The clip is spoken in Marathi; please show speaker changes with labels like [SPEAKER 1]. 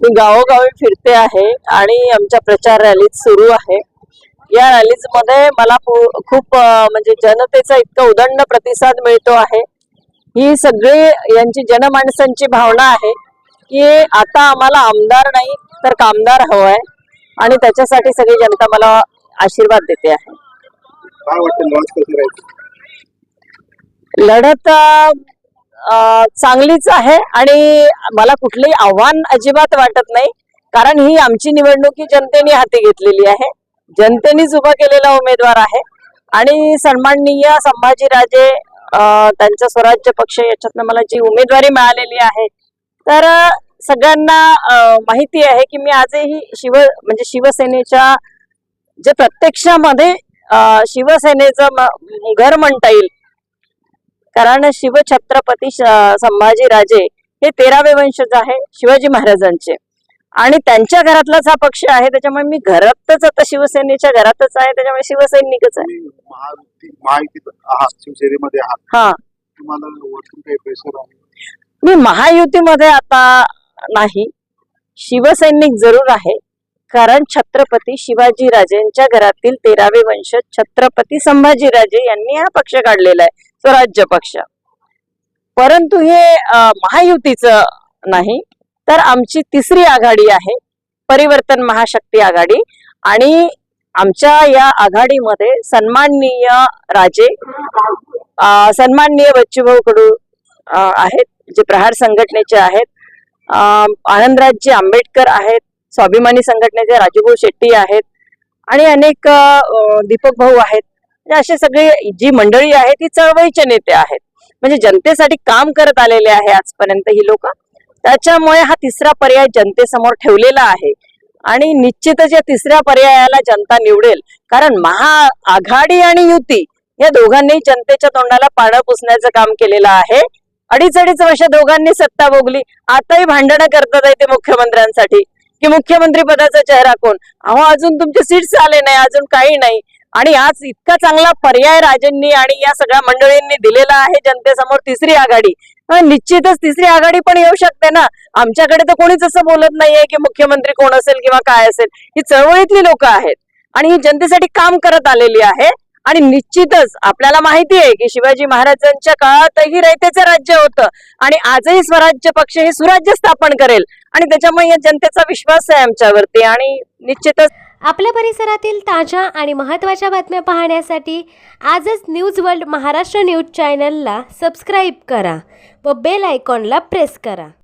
[SPEAKER 1] मी गावोगावी फिरते आहे आणि आमच्या प्रचार रॅलीत सुरू आहे. या रॅलीजमध्ये मला खूप म्हणजे जनतेचा इतका उदंड प्रतिसाद मिळतो आहे. ही सगळी यांची जनमानसांची भावना आहे की आता आम्हाला आमदार नाही तर कामदार हवंय आणि त्याच्यासाठी सगळी जनता मला आशीर्वाद देते आहे. लढत चांगलीच आहे आणि मला कुठलंही आव्हान अजिबात वाटत नाही. कारण ही आमची निवडणूक ही जनतेने हाती घेतलेली आहे. जनतेनेच उभा केलेला उमेदवार आहे. आणि सन्माननीय संभाजीराजे त्यांच्या त्यांचा स्वराज्य पक्ष याच्यातनं मला जी उमेदवारी मिळालेली आहे. तर सगळ्यांना माहिती आहे की मी आजही शिव म्हणजे शिवसेनेच्या जे प्रत्यक्षामध्ये शिवसेनेचं घर म्हणता येईल कारण शिवछत्रपती संभाजीराजे हे तेरावे वंशज आहे शिवाजी महाराजांचे. आणि त्यांच्या घरातलाच हा पक्ष आहे त्याच्यामुळे मी घरातच आता शिवसेनेच्या घरातच आहे त्याच्यामुळे शिवसैनिकच आहे. हा. मी महायुतीमध्ये आता नाही. शिवसैनिक जरूर आहे कारण छत्रपती शिवाजीराजेंच्या घरातील तेरावे वंश छत्रपती संभाजीराजे यांनी हा पक्ष काढलेला आहे. स्वराज्य पक्ष. परंतु हे महायुतीचं नाही तर आमची तिसरी आघाडी आहे परिवर्तन महाशक्ती आघाडी. आणि आमच्या या आघाडीमध्ये सन्माननीय राजे सन्माननीय बच्चूभाऊ कडू आहेत जे प्रहार संघटनेचे आहेत. आनंदराजे आनंदराजजी आंबेडकर आहेत स्वाभिमानी संघटनेचे राजूभाऊ शेट्टी आहेत. आणि अनेक दीपक भाऊ आहेत असे सगळे जी मंडळी आहे ती चळवळीचे नेते आहेत. म्हणजे जनतेसाठी काम करत आलेले आहे आजपर्यंत ही लोक. त्याच्यामुळे हा तिसरा पर्याय जनतेसमोर ठेवलेला आहे. आणि निश्चितच या तिसऱ्या पर्यायाला जनता निवडेल. कारण महाआघाडी आणि युती या दोघांनी जनतेच्या तोंडाला पानं पुसण्याचं काम केलेलं आहे. अडीच अडीच वर्ष दोघांनी सत्ता भोगली. आताही भांडणं करतात आहे ते मुख्यमंत्र्यांसाठी. की मुख्यमंत्री पदाचा चेहरा कोण? अहो अजून तुमचे सीट्स आले नाही अजून काही नाही. आणि आज इतका चांगला पर्याय राजेंनी आणि या सगळ्या मंडळींनी दिलेला आहे जनतेसमोर तिसरी आघाडी. निश्चितच तिसरी आघाडी पण येऊ शकते ना? आमच्याकडे तर कोणीच असं बोलत नाहीये की मुख्यमंत्री कोण असेल किंवा काय असेल. ही चळवळीतली लोक आहेत. आणि ही जनतेसाठी काम करत आलेली आहे. आणि निश्चितच आपल्याला माहिती आहे की शिवाजी महाराजांच्या काळातही रयतेचं राज्य होतं. आणि आजही स्वराज्य पक्ष हे सुराज्य स्थापन करेल. आणि त्याच्यामुळे या जनतेचा विश्वास आहे आमच्यावरती. आणि निश्चितच
[SPEAKER 2] आपल्या परिसरातील ताज्या आणि महत्त्वाच्या बातम्या पाहण्यासाठी आजच न्यूज वर्ल्ड महाराष्ट्र न्यूज चॅनलला सबस्क्राईब करा व बेल आयकॉनला प्रेस करा.